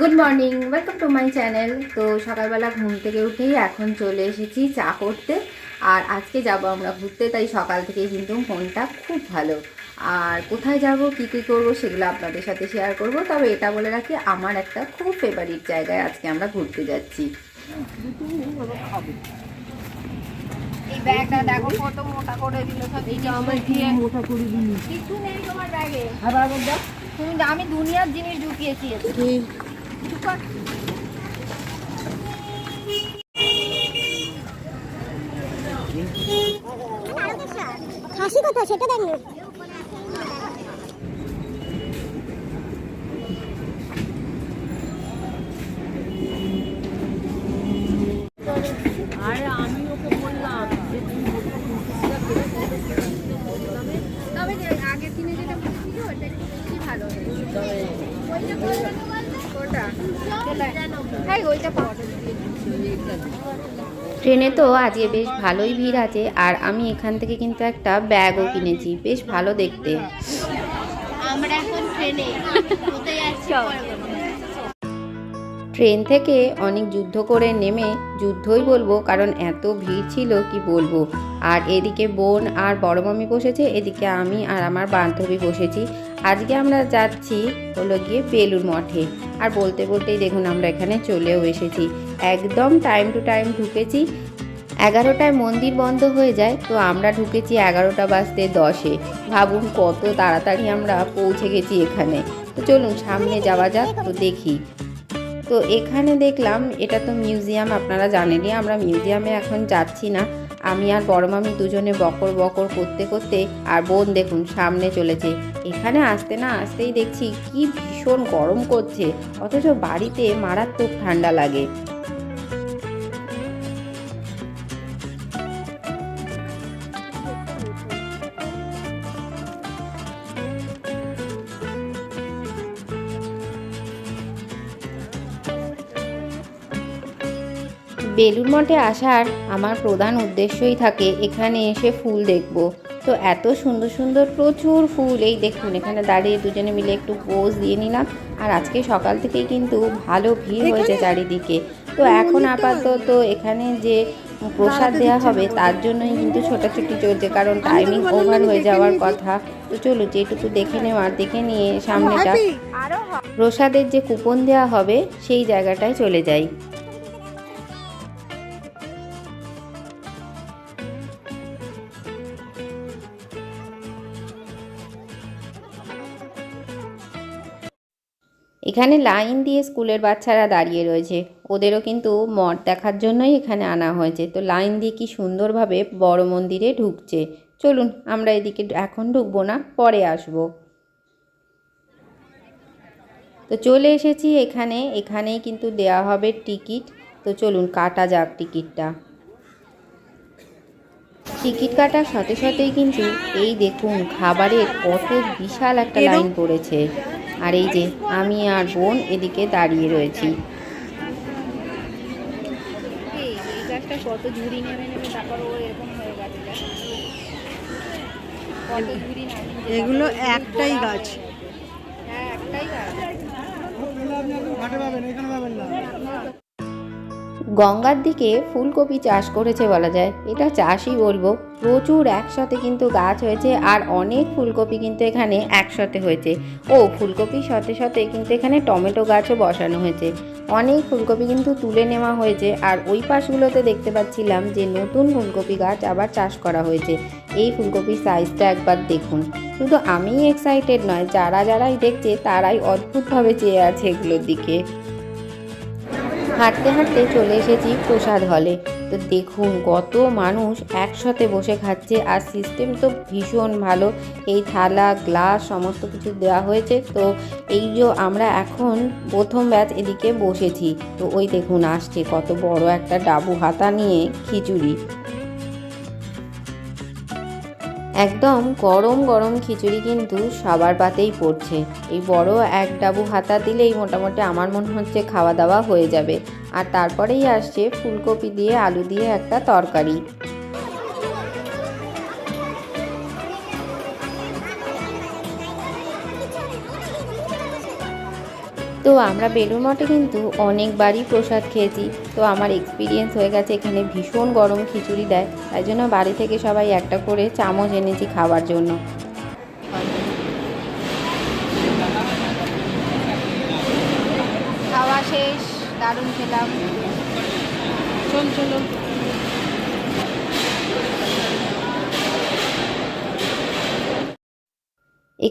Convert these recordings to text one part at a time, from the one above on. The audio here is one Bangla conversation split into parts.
Good morning welcome to my channel তো সকালবেলা ঘুম থেকে উঠেই এখন চলে এসেছি চা করতে। আর আজকে যাব আমরা ঘুরতে তাই সকাল থেকেই কিন্তু ফোনটা খুব ভালো। আর কোথায় যাব কী কী করব সেগুলো আপনাদের সাথে শেয়ার করব। তবে এটা বলে রাখি আমার একটা খুব ফেভারিট জায়গায় আজকে আমরা ঘুরতে যাচ্ছি। এই ব্যাগটা দেখো কত মোটা করে দিল সব আমার মোটা করে দিলি। কিছু নেই তোমার ব্যাগে। আবার আবার তুমি আমি দুনিয়ার জিনিস ঢুকিয়েছি। খাসি কথা সেটা দেখ ট্রেনে তো আজকে বেশ ভালোই ভিড় আছে আর আমি এখান থেকে কিন্তু একটা ব্যাগও কিনেছি বেশ ভালো দেখতে। আমরা এখন ট্রেনে কোথায় যাচ্ছি ট্রেন থেকে অনেক যুদ্ধ করে নেমে যুদ্ধই বলব কারণ এত ভিড় ছিল কি বলব? আর এদিকে বোন আর বড় মামি বসেছে এদিকে আমি আর আমার বান্ধবী বসেছি। আজকে আমরা যাচ্ছি হলো গিয়ে বেলুর মঠে। আর বলতে বলতেই দেখুন আমরা এখানে চলেও এসেছি। একদম টাইম টু টাইম ঢুকেছি। এগারোটায় মন্দির বন্ধ হয়ে যায়, তো আমরা ঢুকেছি এগারোটা বাজতে দশে। ভাবুন কত তাড়াতাড়ি আমরা পৌঁছে গেছি এখানে। তো চলুন, সামনে যাওয়া যাক, তো দেখি। তো এখানে দেখলাম, এটা তো মিউজিয়াম আপনারা জানেনই, আমরা মিউজিয়ামে এখন যাচ্ছি না। আমি আর বড় মামি দুজনে বকর বকর করতে করতে, আর বোন দেখুন, সামনে চলেছে। এখানে আসতে না আসতেই দেখছি, কি ভীষণ গরম করছে। অথচ বাড়িতে মারাত্মক ঠান্ডা লাগে। বেলুর মঠে আসার আমার প্রধান উদ্দেশ্যই থাকে এখানে এসে ফুল দেখব। তো এত সুন্দর সুন্দর প্রচুর ফুল এই দেখুন এখানে দাঁড়িয়ে দুজনে মিলে একটু পোজ দিয়ে নিলাম। আর আজকে সকাল থেকেই কিন্তু ভালো ভিড় হয়েছে চারিদিকে। তো এখন আপাতত এখানে যে প্রসাদ দেওয়া হবে তার জন্যই কিন্তু ছোটাছুটি চলছে কারণ টাইমিং ওভার হয়ে যাওয়ার কথা। তো চলো যেটুকু দেখে নেওয়ার দেখে নিয়ে সামনেটা। প্রসাদের যে কুপন দেওয়া হবে সেই জায়গাটায় চলে যাই। এখানে লাইন দিয়ে স্কুলের বাচ্চারা দাঁড়িয়ে রয়েছে। ওদেরও কিন্তু মঠ দেখার জন্যই এখানে আনা হয়েছে। তো লাইন দিয়ে কি সুন্দরভাবে বড় মন্দিরে ঢুকছে? চলুন আমরা এদিকে এখন ঢুকবো না পরে আসব। তো চলে এসেছি এখানে। এখানেই কিন্তু দেয়া হবে টিকিট। তো চলুন কাটা যাক টিকিটটা। টিকিট কাটার সাথে সাথেই কিন্তু এই দেখুন খাবারের কত বিশাল একটা লাইন পড়েছে। আর এই যে আমি আর বোন এদিকে দাঁড়িয়ে রয়েছি। কত ঝুড়ি নেমে নেমে তারপর ও এরকম হয়ে গেছে। এগুলো একটাই গাছ হ্যাঁ একটাই গাছ গঙ্গার দিকে ফুলকপি চাষ করেছে বলা যায়। এটা চাষই বলব। প্রচুর একসাথে কিন্তু গাছ হয়েছে আর অনেক ফুলকপি কিন্তু এখানে একসাথে হয়েছে। ও, ফুলকপির সাথে সাথে কিন্তু এখানে টমেটো গাছও বসানো হয়েছে। অনেক ফুলকপি কিন্তু তুলে নেওয়া হয়েছে আর ওই পাশগুলোতে দেখতে পাচ্ছিলাম যে নতুন ফুলকপি গাছ আবার চাষ করা হয়েছে। এই ফুলকপির সাইজটা একবার দেখুন। শুধু আমিই এক্সাইটেড নয়, যারা যারাই দেখছে তারাই অদ্ভুতভাবে চেয়ে আছে এগুলোর দিকে। হাঁটতে হাঁটতে চলে এসেছি প্রসাদ হলে। তো দেখুন, কত মানুষ একসাথে বসে খাচ্ছে আর সিস্টেম তো ভীষণ ভালো। এই থালা গ্লাস সমস্ত কিছু দেওয়া হয়েছে। তো এই যে আমরা এখন প্রথম ব্যাচ এদিকে বসেছি। তো ওই দেখুন, আসছে কত বড় একটা ডাবু হাতা নিয়ে খিচুড়ি। একদম গরম গরম খিচুড়ি কিন্তু সবার পাতেই পড়ছে। এই বড় এক ডাবু হাতা দিলেই মোটামুটি আমার মনে হচ্ছে খাওয়া দাওয়া হয়ে যাবে। আর তারপরেই আসছে ফুলকপি দিয়ে আলু দিয়ে একটা তরকারি। তো আমরা বেলুর মঠে কিন্তু অনেকবারই প্রসাদ খেয়েছি। তো আমার এক্সপিরিয়েন্স হয়ে গেছে, এখানে ভীষণ গরম খিচুড়ি দেয়। তাই জন্য বাড়ি থেকে সবাই একটা করে চামচ এনেছি খাওয়ার জন্য। খাওয়া শেষ, দারুণ খেলাম। চল, চলো।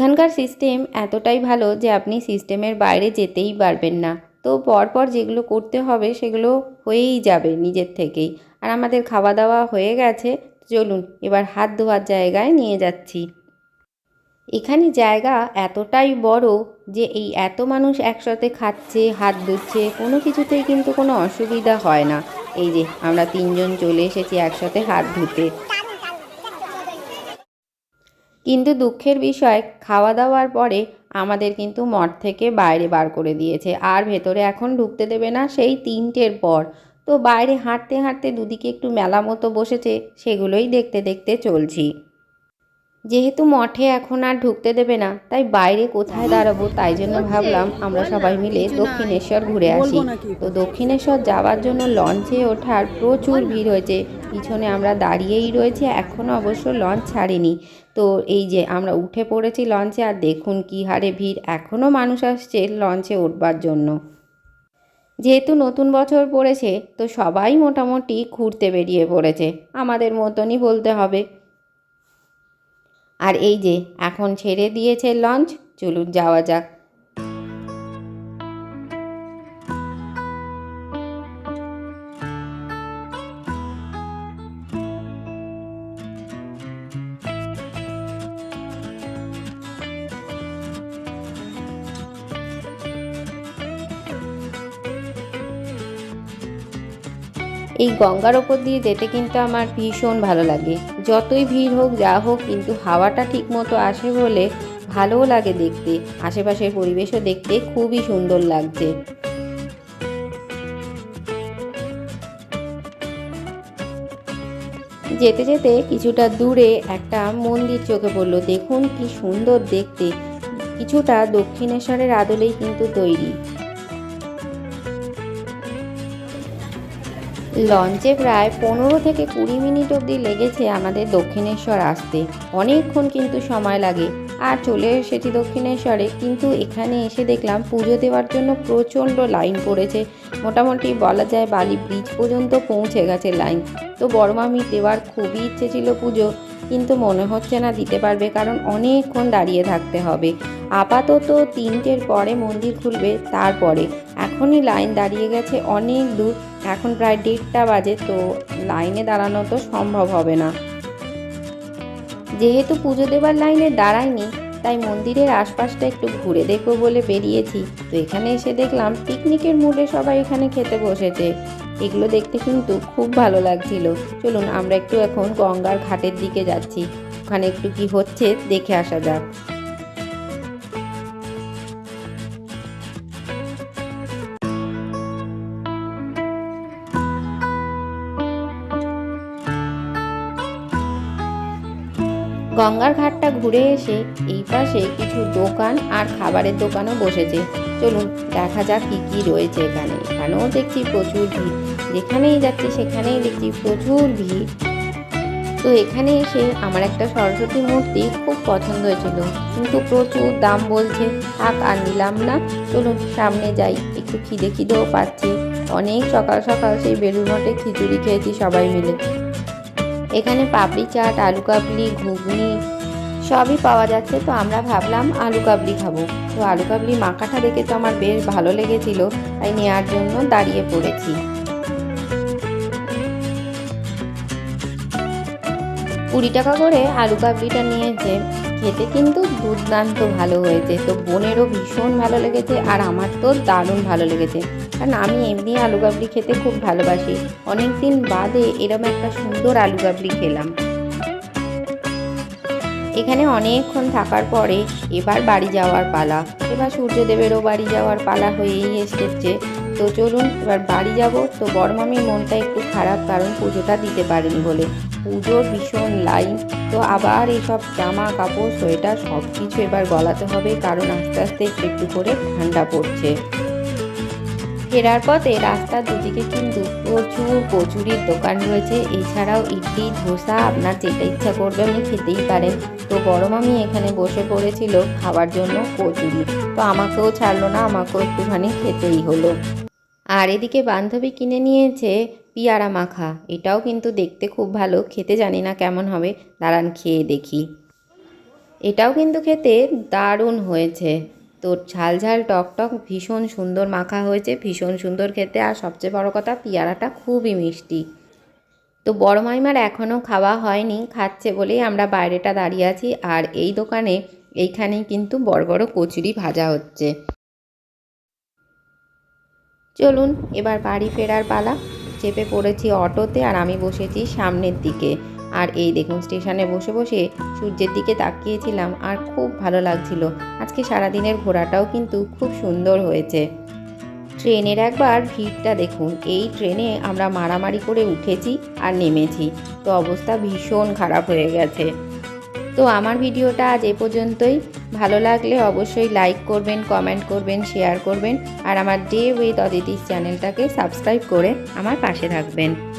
এখানকার সিস্টেম এতটাই ভালো যে আপনি সিস্টেমের বাইরে যেতেই পারবেন না। তো পরপর যেগুলো করতে হবে সেগুলো হয়েই যাবে নিজের থেকেই। আর আমাদের খাওয়া দাওয়া হয়ে গেছে, চলুন এবার হাত ধোয়ার জায়গায় নিয়ে যাচ্ছি। এখানে জায়গা এতটাই বড় যে এই এত মানুষ একসাথে খাচ্ছে, হাত ধুচ্ছে, কোনো কিছুতেই কিন্তু কোনো অসুবিধা হয় না। এই যে আমরা তিনজন চলে এসেছি একসাথে হাত ধুতে। কিন্তু দুঃখের বিষয়, খাওয়া দাওয়ার পরে আমাদের কিন্তু মঠ থেকে বাইরে বার করে দিয়েছে। আর ভেতরে এখন ঢুকতে দেবে না সেই তিনটের পর। তো বাইরে হাঁটতে হাঁটতে দুদিকে একটু মেলা মতো বসেছে, সেগুলোই দেখতে দেখতে চলছি। যেহেতু মঠে এখন আর ঢুকতে দেবে না তাই বাইরে কোথায় দাঁড়াবো তাই জন্য ভাবলাম আমরা সবাই মিলে দক্ষিণেশ্বর ঘুরে আসি। তো দক্ষিণেশ্বর যাওয়ার জন্য লঞ্চে ওঠার প্রচুর ভিড় হয়েছে। পিছনে আমরা দাঁড়িয়েই রয়েছি এখনও অবশ্য লঞ্চ ছাড়েনি। তো এই যে আমরা উঠে পড়েছি লঞ্চে আর দেখুন কী হারে ভিড় এখনও মানুষ আসছে লঞ্চে উঠবার জন্য। যেহেতু নতুন বছর পড়েছে তো সবাই মোটামুটি ঘুরতে বেরিয়ে পড়েছে। আমাদের মতনই বলতে হবে। আর এই যে এখন ছেড়ে দিয়েছে লঞ্চ চলুন যাওয়া যাক। এই গঙ্গার ওপর দিয়ে যেতে কিন্তু আমার ভীষণ ভালো লাগে। যতই ভিড় হোক, যা হোক, কিন্তু হাওয়াটা ঠিক মতো আসে বলে ভালোও লাগে দেখতে। আশেপাশের পরিবেশও দেখতে খুবই সুন্দর লাগছে। যেতে যেতে কিছুটা দূরে একটা মন্দির চোখে পড়ল। দেখুন কি সুন্দর দেখতে। কিছুটা দক্ষিণেশ্বরের আদলেই কিন্তু তৈরি। লঞ্চে প্রায় পনেরো থেকে কুড়ি মিনিট অবধি লেগেছে আমাদের দক্ষিণেশ্বর আসতে। অনেকক্ষণ কিন্তু সময় লাগে। আর চলে এসেছি দক্ষিণেশ্বরে, কিন্তু এখানে এসে দেখলাম পুজো দেওয়ার জন্য প্রচণ্ড লাইন পড়েছে। মোটামুটি বলা যায় বালি ব্রিজ পর্যন্ত পৌঁছে গেছে লাইন। তো বড় মামি দেওয়ার খুবই ইচ্ছে ছিল পুজো, কিন্তু মনে হচ্ছে না দিতে পারবে, কারণ অনেকক্ষণ দাঁড়িয়ে থাকতে হবে। আপাতত তিনটের পরে মন্দির খুলবে তারপরে। এখনই লাইন দাঁড়িয়ে গেছে অনেক দূর। এখন প্রায় দেড়টা বাজে, তো লাইনে দাঁড়ানো তো সম্ভব হবে না। যেহেতু পুজো দেবার লাইনে দাঁড়ায়নি তাই মন্দিরের আশপাশটা একটু ঘুরে দেখব বলে বেরিয়েছি। তো এখানে এসে দেখলাম পিকনিকের মুডে সবাই এখানে খেতে বসেছে। এগুলো দেখতে কিন্তু খুব ভালো লাগছিল। চলুন আমরা একটু এখন গঙ্গার ঘাটের দিকে যাচ্ছি। ওখানে একটু কি হচ্ছে দেখে আসা যাক। গঙ্গার ঘাটটা ঘুরে এসে এই পাশে কিছু দোকান আর খাবারের দোকানও বসেছে। চলুন, দেখা যাক কী কী রয়েছে এখানে। এখানেও দেখছি প্রচুর ভিড়। যেখানেই যাচ্ছি সেখানেই দেখছি প্রচুর ভিড়। তো এখানে এসে আমার একটা সরস্বতী মূর্তি খুব পছন্দ হয়েছিল। কিন্তু প্রচুর দাম বলছে। থাক আর নিলাম না। চলুন, সামনে যাই। একটু খিদে খিদেও পাচ্ছি। অনেক সকাল সকাল সেই মঠে খিচুড়ি খেয়েছি সবাই মিলে। এখানে পাপড়ি চাট, আলু কাবলি, ঘুগনি সবই পাওয়া যাচ্ছে। তো আমরা ভাবলাম আলু কাবলি খাব। তো আলু কাবলি মাখাটা দেখে তো আমার বেশ ভালো লেগেছিল, তাই নেওয়ার জন্য দাঁড়িয়ে পড়েছি। কুড়ি টাকা করে আলু কাবলিটা নিয়েছে। খেতে কিন্তু দুর্দান্ত ভালো হয়েছে। তো বোনেরও ভীষণ ভালো লেগেছে, আর আমার তো দারুণ ভালো লেগেছে। কারণ আমি এমনি আলু কাবলি খেতে খুব ভালোবাসি। অনেক দিন বাদে এরম একটা সুন্দর আলু কাবলি খেলাম। এখানে অনেকক্ষণ থাকার পরে এবার বাড়ি যাওয়ার পালা। এবার সূর্যদেবেরও বাড়ি যাওয়ার পালা হয়েই এসেছে। তো চলুন, এবার বাড়ি যাব। তো বড় মামির মনটা একটু খারাপ, কারণ পুজোটা দিতে পারেনি বলে। পুজোর ভীষণ লাইন। তো আবার এসব জামা, কাপড়, সোয়েটার সব কিছু এবার গলাতে হবে, কারণ আস্তে আস্তে একটু একটু করে ঠান্ডা পড়ছে। ফেরার পথে রাস্তার দুদিকে কিন্তু প্রচুর কচুরির দোকান রয়েছে। এছাড়াও ইডলি, ধোসা, আপনার যেটা ইচ্ছা করবে আপনি খেতেই পারেন। তো বড় মামি এখানে বসে পড়েছিল খাওয়ার জন্য কচুরি। তো আমাকেও ছাড়লো না, আমাকেও একটুখানি খেতেই হলো। আর এদিকে বান্ধবী কিনে নিয়েছে পিয়ারা মাখা। এটাও কিন্তু দেখতে খুব ভালো, খেতে জানি না কেমন হবে, দাঁড়ান খেয়ে দেখি। এটাও কিন্তু খেতে দারুণ হয়েছে। তো ঝাল ঝাল টক টক ভীষণ সুন্দর মাখা হয়েছে, ভীষণ সুন্দর খেতে। আর সবচেয়ে বড় কথা, পিয়ারাটা খুবই মিষ্টি। তো বড় মাইমার এখনও খাওয়া হয়নি, খাচ্ছে বলেই আমরা বাইরেটা দাঁড়িয়ে আছি। আর এই দোকানে এইখানেই কিন্তু বড় বড় কচুরি ভাজা হচ্ছে। চলুন, এবার বাড়ি ফেরার পালা। চেপে পড়েছি অটোতে আর আমি বসেছি সামনের দিকে। আর এই দেখুন, স্টেশনে বসে বসে সূর্যের দিকে তাকিয়েছিলাম আর খুব ভালো লাগছিল। আজকে সারাদিনের ঘোরাটাও কিন্তু খুব সুন্দর হয়েছে। ট্রেনের একবার ভিড়টা দেখুন, এই ট্রেনে আমরা মারামারি করে উঠেছি আর নেমেছি। তো অবস্থা ভীষণ খারাপ হয়ে গেছে। তো আমার ভিডিওটা আজ এ পর্যন্তই। ভালো লাগলে অবশ্যই লাইক করবেন কমেন্ট করবেন শেয়ার করবেন আর আমার ডে উইথ অদিতিস চ্যানেলটাকে সাবস্ক্রাইব করে আমার পাশে থাকবেন।